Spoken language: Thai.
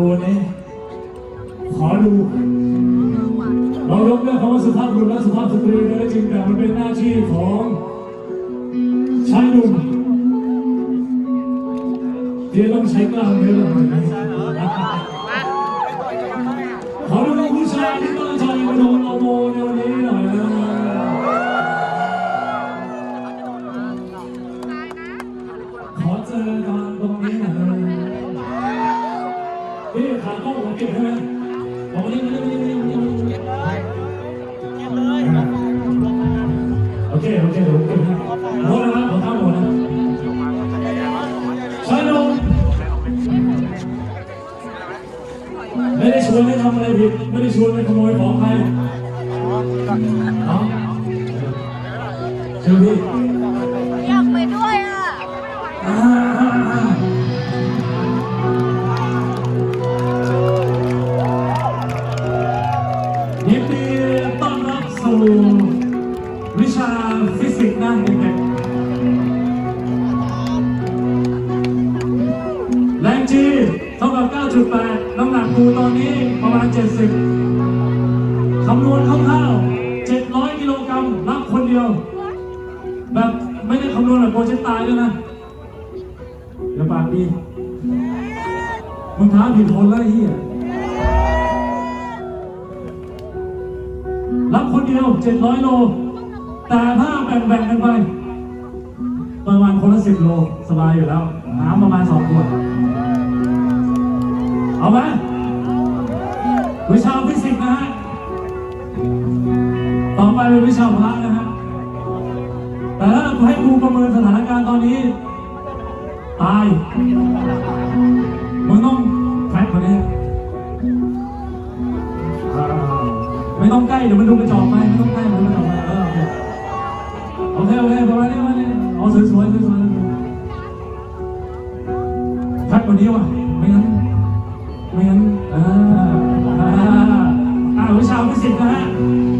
ดูนี่ขอดูเราลบเรื่องคำว่าสุภาพบุรุษและสุภาพสตรีเลยจริงแต่มันเป็นหน้าที่ของชายหนุ่มที่ต้องใช้กล้ามเนื้อแบบนี้ขอดูผู้ชายที่ต้องใช้กระโดนโลโมเนี่ย เก็บใช่ไหมบอกมาดิมาดิมาดิมาดิมาดิมาดิโอเคโอเคเดี๋ยวผมเก็บให้หมดแล้วนะผมทำหมดนะชายหนุ่มไม่ได้ชวนให้ทำอะไรผิดไม่ได้ชวนให้ขโมยของใครเอาเชิญพี่ำหนักกูตอนนี้ประมาณ 70 คำนวณคร่าวๆ700 กิโลกรัมรับคนเดียว แบบไม่ได้คำนวณแบบโปรเจกตายด้วยนะอย่าปากดีมึงท้าผิดคนแล้วไอ้เหี้ยรับคนเดียว 700 โล แต่ถ้าแบ่งๆกันไป ประมาณคนละ 10 โล สบายอยู่แล้ว น้ำประมาณ 2 ขวด เอาไหมวิชาฟิสิกส์นะฮะ ต่อไปเป็นวิชาพละนะฮะ แต่ถ้าเราให้ครูประเมินสถานการณ์ตอนนี้ ตาย มึงต้องแฟกกว่านี้ไม่ต้องใกล้เดี๋ยวมันดูกระจอกไปไม่ต้องใกล้มันดูกระจอกไปเออโอเคโอเคโอเคประมาณนี้ประมาณนี้เอาสวยๆสวยๆสวยๆแฟกกว่านี้ว่ะ Diba?